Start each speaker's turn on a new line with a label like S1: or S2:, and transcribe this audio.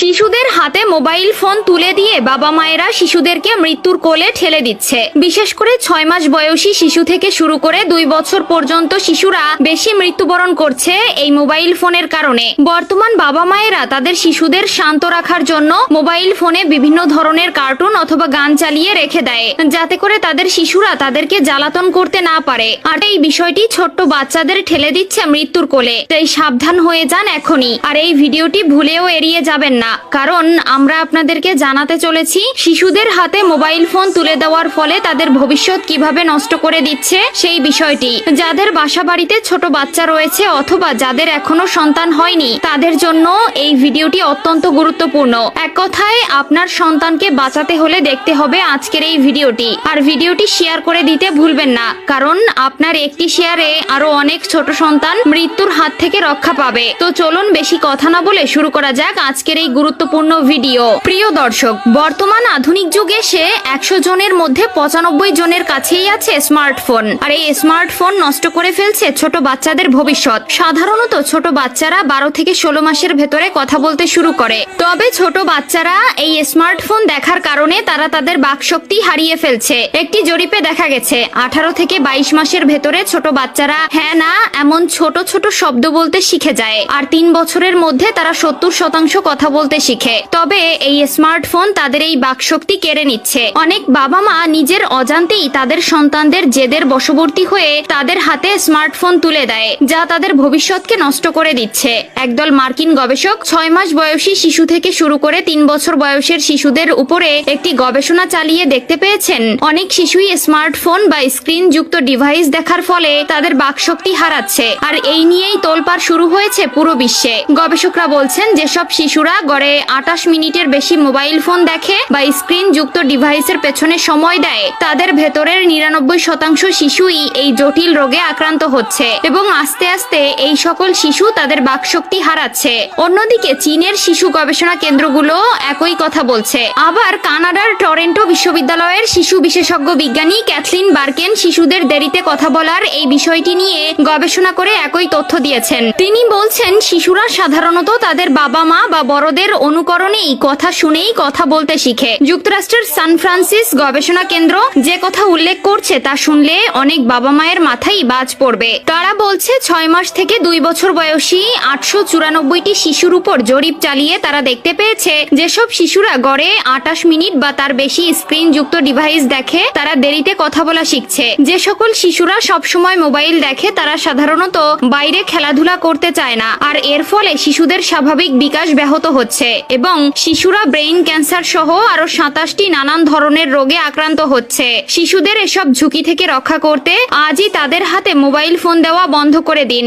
S1: শিশুদের হাতে mobile phone তুলে দিয়ে বাবা মায়েরা শিশুদেরকে মৃত্যুর কোলে ঠেলে দিচ্ছে। বিশেষ করে ছয় মাস বয়সী শিশু থেকে শুরু করে দুই বছর পর্যন্ত শিশুরা বেশি মৃত্যুবরণ করছে এই মোবাইল ফোনের কারণে। বর্তমান বাবা মায়েরা তাদের শিশুদের শান্ত রাখার জন্য মোবাইল ফোনে বিভিন্ন ধরনের কার্টুন অথবা গান চালিয়ে রেখে দেয়, যাতে করে তাদের শিশুরা তাদেরকে জ্বালাতন করতে না পারে। আর এই বিষয়টি ছোট্ট বাচ্চাদের ঠেলে দিচ্ছে মৃত্যুর কোলে। তাই সাবধান হয়ে যান এখনই। আর এই ভিডিওটি ভুলেও এড়িয়ে যাবেন না। কারণ আমরা আপনাদেরকে জানাতে চলেছি, শিশুদের হাতে মোবাইল ফোন তুলে দেওয়ার ফলে তাদের ভবিষ্যৎ কীভাবে নষ্ট করে দিচ্ছে সেই বিষয়টি। যাদের বাসা বাড়িতে ছোট বাচ্চা রয়েছে অথবা যাদের এখনও সন্তান হয়নি, তাদের জন্য এই ভিডিওটি অত্যন্ত গুরুত্বপূর্ণ। এক কথায়, আপনার সন্তানকে বাঁচাতে হলে দেখতে হবে আজকের এই ভিডিওটি। আর ভিডিওটি শেয়ার করে দিতে ভুলবেন না, কারণ আপনার একটি শেয়ারে আরও অনেক ছোট সন্তান মৃত্যুর হাত থেকে রক্ষা পাবে। তো চলুন বেশি কথা না বলে শুরু করা যাক আজকের এই গুরুত্বপূর্ণ ভিডিও। প্রিয় দর্শক, বর্তমান আধুনিক যুগে এসে একশো জনের মধ্যে পঁচানব্বই জনের কাছেই আছে স্মার্টফোন। আর এই স্মার্টফোন নষ্ট করে ফেলছে ছোট বাচ্চাদের ভবিষ্যৎ। সাধারণত ছোট বাচ্চারা বারো থেকে ষোলো মাসের ভেতরে কথা বলতে শুরু করে। তবে ছোট বাচ্চারা এই স্মার্টফোন দেখার কারণে তারা তাদের বাকশক্তি হারিয়ে ফেলছে। একটি জরিপে দেখা গেছে, আঠারো থেকে বাইশ মাসের ভেতরে ছোট বাচ্চারা হ্যাঁ না এমন ছোট ছোট শব্দ বলতে শিখে যায়। আর তিন বছরের মধ্যে তারা সত্তর শতাংশ কথা বলতে শিখে। তবে এই স্মার্টফোন তাদের এই বাকশক্তি কেড়ে নিচ্ছে। অনেক বাবা মা নিজের অজান্তেই তাদের সন্তানদের জেদের বশবর্তী হয়ে তাদের হাতে স্মার্টফোন তুলে দেয়, যা তাদের ভবিষ্যৎকে নষ্ট করে দিচ্ছে। একদল মার্কিন গবেষক ছয় মাস বয়সী শিশু থেকে শুরু করে তিন বছর বয়সের শিশুদের উপরে একটি গবেষণা চালিয়ে দেখতে পেয়েছেন। অনেক শিশুই স্মার্টফোন বা স্ক্রিন যুক্ত ডিভাইস দেখার ফলে তাদের বাকশক্তি হারাচ্ছে। আর এই নিয়েই তোলপাড় শুরু হয়েছে পুরো বিশ্বে। গবেষকরা বলছেন, যেসব শিশুরা গড়ে আটাশ মিনিটের বেশি মোবাইল ফোন দেখে বা স্ক্রিন যুক্ত ডিভাইসের পেছনে সময় দেয়, তাদের ভেতরের নিরানব্বই শতাংশ শিশুই এই জটিল রোগে আক্রান্ত হচ্ছে এবং আস্তে আস্তে এই সকল শিশু তাদের বাকশক্তি হারাচ্ছে। অন্যদিকে চীনের শিশু গবেষণা কেন্দ্রগুলো একই কথা বলছে। আবার কানাডার টরেন্টো বিশ্ববিদ্যালয়ের শিশু বিশেষজ্ঞ বিজ্ঞানী ক্যাথলিন বার্কেন শিশুদের দেরিতে কথা বলার এই বিষয়টি নিয়ে গবেষণা করে একই তথ্য দিয়েছেন। তিনি বলছেন, শিশুরা সাধারণত তাদের বাবা মা বা বড়দের অনুকরণেই কথা শুনেই কথা বলতে শিখে। যুক্তরাষ্ট্রের সান ফ্রান্সিস গবেষণা কেন্দ্র যে কথা উল্লেখ করছে তা শুনলে অনেক বাবা মায়ের মাথায় বাজ পড়বে। তারা বলছে, ছয় মাস থেকে দুই বছর বয়সী আটশো চুরানব্বইটি শিশুর উপর জরিপ চালিয়ে তারা দেখতে পেয়েছে, যেসব শিশুরা গড়ে আটাশ মিনিট বা তার বেশি স্ক্রিন যুক্ত ডিভাইস দেখে তারা দেরিতে কথা বলা শিখছে। যে সকল শিশুরা সবসময় মোবাইল দেখে তারা সাধারণত বাইরে খেলাধুলা করতে চায় না, আর এর ফলে শিশুদের স্বাভাবিক বিকাশ ব্যাহত হচ্ছে এবং শিশুরা ব্রেইন ক্যান্সার সহ আরও সাতাশটি নানান ধরনের রোগে আক্রান্ত হচ্ছে। শিশুদের এসব ঝুঁকি থেকে রক্ষা করতে আজই তাদের হাতে মোবাইল ফোন দেওয়া বন্ধ করে দিন।